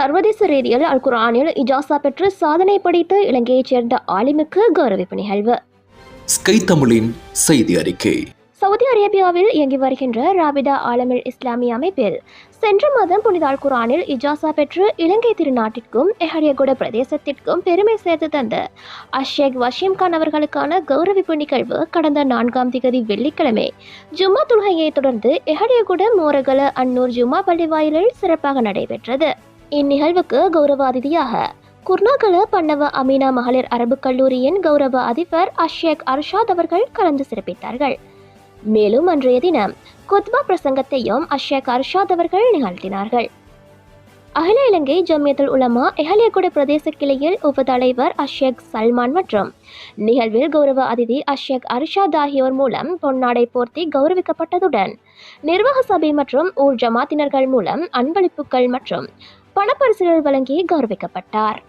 சர்வதேச ரீதியில் அல் குர்ஆனில் இஜாசா பெற்று சாதனை படைத்த இலங்கையைச் சேர்ந்த ஆலிமுக்கு கௌரவிப்பு நிகழ்வு. ஸ்கை தமிழின் செய்தி அறிக்கை. சவுதி அரேபியாவில் இயங்கி வருகின்ற ராபிடா ஆலமில் இஸ்லாமிய அமைப்பில் சென்ற மாதம் புனித அல் குர்ஆனில் இஜாசா பெற்று இலங்கை திருநாட்டிற்கும் எஹரியகுட பிரதேசத்திற்கும் பெருமை சேர்த்து தந்த அஷேக் வஷீம் கான் அவர்களுக்கான கௌரவிப்பு நிகழ்வு கடந்த நான்காம் திகதி வெள்ளிக்கிழமை. ஜும்மா தொழுகையை தொடர்ந்து எஹரியகுட மோரகல அன்னூர் ஜும்மா பள்ளி வாயிலில் சிறப்பாக நடைபெற்றது. இந்நிகழ்வுக்கு கௌரவ அதிதியாக குர்னாகல பன்னவ அமீனா மகளிர் அரபுக் கல்லூரியின் கௌரவ அதிபர் அஷேக் அர்ஷாத் அவர்கள் கலந்து சிறப்பித்தார்கள். மேலும் அன்றைய தினம் குத்பா பிரசங்கத்தையும் அஷேக் அர்ஷாத் அவர்கள் நிகழ்த்தினார்கள். அகில இலங்கை ஜமியத்துல் உலமா எஹலியகுட பிரதேச கிளையில் உப தலைவர் அஷேக் சல்மான் மற்றும் நிகழ்வில் கௌரவ அதிதி அஷேக் அர்ஷாத் ஆகியோர் மூலம் பொன்னாடை போர்த்தி கௌரவிக்கப்பட்டதுடன் நிர்வாக சபை மற்றும் ஊர் ஜமாத்தினர்கள் மூலம் அன்பளிப்புகள் மற்றும் பணப்பரிசுகள் வழங்கி கௌரவிக்கப்பட்டார்.